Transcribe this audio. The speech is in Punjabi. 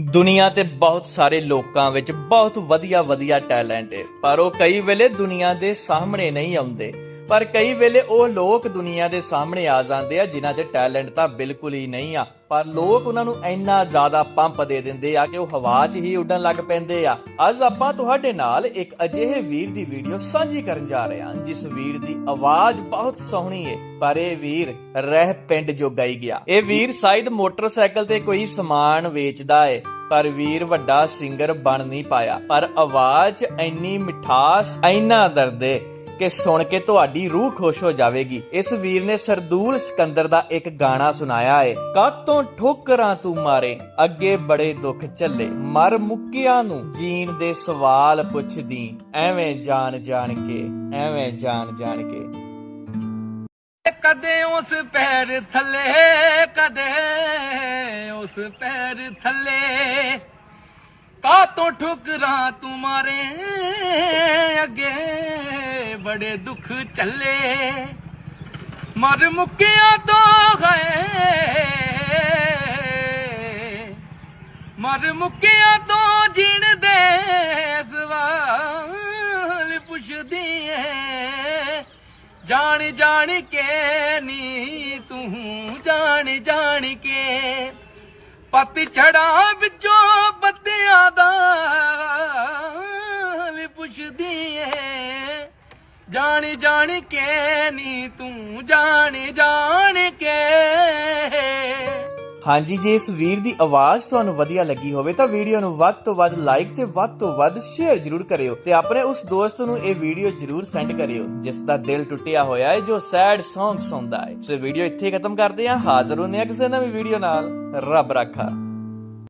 ਦੁਨੀਆ ਤੇ ਬਹੁਤ ਸਾਰੇ ਲੋਕਾਂ ਵਿੱਚ ਬਹੁਤ ਵਧੀਆ ਵਧੀਆ ਟੈਲੈਂਟ ਹੈ, ਪਰ ਉਹ ਕਈ ਵੇਲੇ ਦੁਨੀਆ ਦੇ ਸਾਹਮਣੇ ਨਹੀਂ ਆਉਂਦੇ। ਪਰ ਕਈ ਵੇਲੇ ਉਹ ਲੋਕ ਦੁਨੀਆ ਦੇ ਸਾਹਮਣੇ ਆ ਜਾਂਦੇ ਆ, ਜਿਨ੍ਹਾਂ 'ਚ ਟੈਲੈਂਟ ਤਾਂ ਬਿਲਕੁਲ ਹੀ ਨਹੀਂ ਆ। ਪਰ ਲੋਕ ਉਹਨਾਂ ਨੂੰ ਇੰਨਾ ਜ਼ਿਆਦਾ ਪੰਪ ਦੇ ਦਿੰਦੇ ਆ ਕਿ ਉਹ ਹਵਾ 'ਚ ਹੀ ਉੱਡਣ ਲੱਗ ਪੈਂਦੇ ਆ। ਅੱਜ ਆਪਾਂ ਤੁਹਾਡੇ ਨਾਲ ਇੱਕ ਅਜਿਹੇ ਵੀਰ ਦੀ ਵੀਡੀਓ ਸਾਂਝੀ ਕਰਨ ਜਾ ਰਹੇ ਹਾਂ, ਜਿਸ ਵੀਰ ਦੀ ਆਵਾਜ਼ ਬਹੁਤ ਸੋਹਣੀ ਹੈ ਪਰ ਇਹ ਵੀਰ ਰਹਿ ਪਿੰਡ ਜੋਗਾ ਹੀ ਗਿਆ। ਇਹ ਵੀਰ ਸ਼ਾਇਦ ਮੋਟਰਸਾਈਕਲ ਤੇ ਕੋਈ ਸਮਾਨ ਵੇਚਦਾ ਏ, ਪਰ ਵੀਰ ਵੱਡਾ ਸਿੰਗਰ ਬਣ ਨਹੀਂ ਪਾਇਆ। ਪਰ ਆਵਾਜ਼ ਇੰਨੀ ਮਿਠਾਸ, ਇੰਨਾ ਦਰਦ ਏ ਕਿ ਸੁਣ ਕੇ ਤੁਹਾਡੀ ਰੂਹ ਖੁਸ਼ ਹੋ ਜਾਵੇਗੀ। ਇਸ ਵੀਰ ਨੇ ਸਰਦੂਲ ਸਿਕੰਦਰ ਦਾ ਇੱਕ ਗਾਣਾ ਸੁਣਾਇਆ ਏ। ਕਾਤੋਂ ਠੋਕਰਾਂ ਤੂੰ ਮਾਰੇ, ਅੱਗੇ ਬੜੇ ਦੁੱਖ ਝੱਲੇ। ਮਰ ਮੁੱਕਿਆਂ ਨੂੰ ਜੀਣ ਦੇ ਸਵਾਲ ਪੁੱਛਦੀ, ਐਵੇਂ ਜਾਣ ਜਾਣ ਕੇ, ਐਵੇਂ ਜਾਣ ਜਾਣ ਕੇ। ਕਦੇ ਉਸ ਪੈਰ ਥੱਲੇ, ਕਦੇ ਉਸ ਪੈਰ ਥੱਲੇ। ਕਾ ਤੋਂ ਠੁਕਰਾਂ ਤੂੰ ਮਾਰੇ, ਅੱਗੇ ਬੜੇ ਦੁੱਖ ਚੱਲੇ ਮਰ ਮੁੱਕਿਆ ਤੋਂ ਗਏ ਮਰ ਮੁੱਕਿਆ ਤੋਂ ਜੀਣ ਦੇ ਸਵਾਲ ਪੁੱਛਦੀ ਏ। ਜਾਣ ਜਾਣ ਕੇ ਨੀ ਤੂੰ, ਜਾਣ ਜਾਣ ਕੇ। ਪੱਤ ਛੜਾ ਵਿੱਚੋਂ ਬੱਤਿਆਂ ਦਾ ਪੁੱਛਦੀ ਏ। ਜਾਣ ਜਾਣ ਕੇ ਨੀ ਤੂੰ ਜਾਣ ਜਾਣ ਕੇ। ਹਾਂਜੀ, ਜੇ ਇਸ ਵੀਰ ਦੀ ਆਵਾਜ਼ ਤੁਹਾਨੂੰ ਵਧੀਆ ਲੱਗੀ ਹੋਵੇ ਤਾਂ ਵੀਡੀਓ ਨੂੰ ਵੱਧ ਤੋਂ ਵੱਧ ਲਾਈਕ ਤੇ ਵੱਧ ਤੋਂ ਵੱਧ ਸ਼ੇਅਰ ਜ਼ਰੂਰ ਕਰਿਓ ਤੇ ਆਪਣੇ ਉਸ ਦੋਸਤ ਨੂੰ ਇਹ ਵੀਡੀਓ ਜ਼ਰੂਰ ਸੈਂਡ ਕਰਿਓ, ਜਿਸ ਦਾ ਦਿਲ ਟੁੱਟਿਆ ਹੋਇਆ ਹੈ, ਜੋ ਸੈਡ Song ਸੁਣਦਾ ਹੈ। ਸੋ ਵੀਡੀਓ ਇੱਥੇ ਖਤਮ ਕਰਦੇ ਹਾਂ। ਹਾਜ਼ਰ ਹੁੰਦੇ ਆ ਕਿਸੇ ਨਵੀਂ ਵੀਡੀਓ ਨਾਲ। ਰੱਬ ਰਾਖਾ।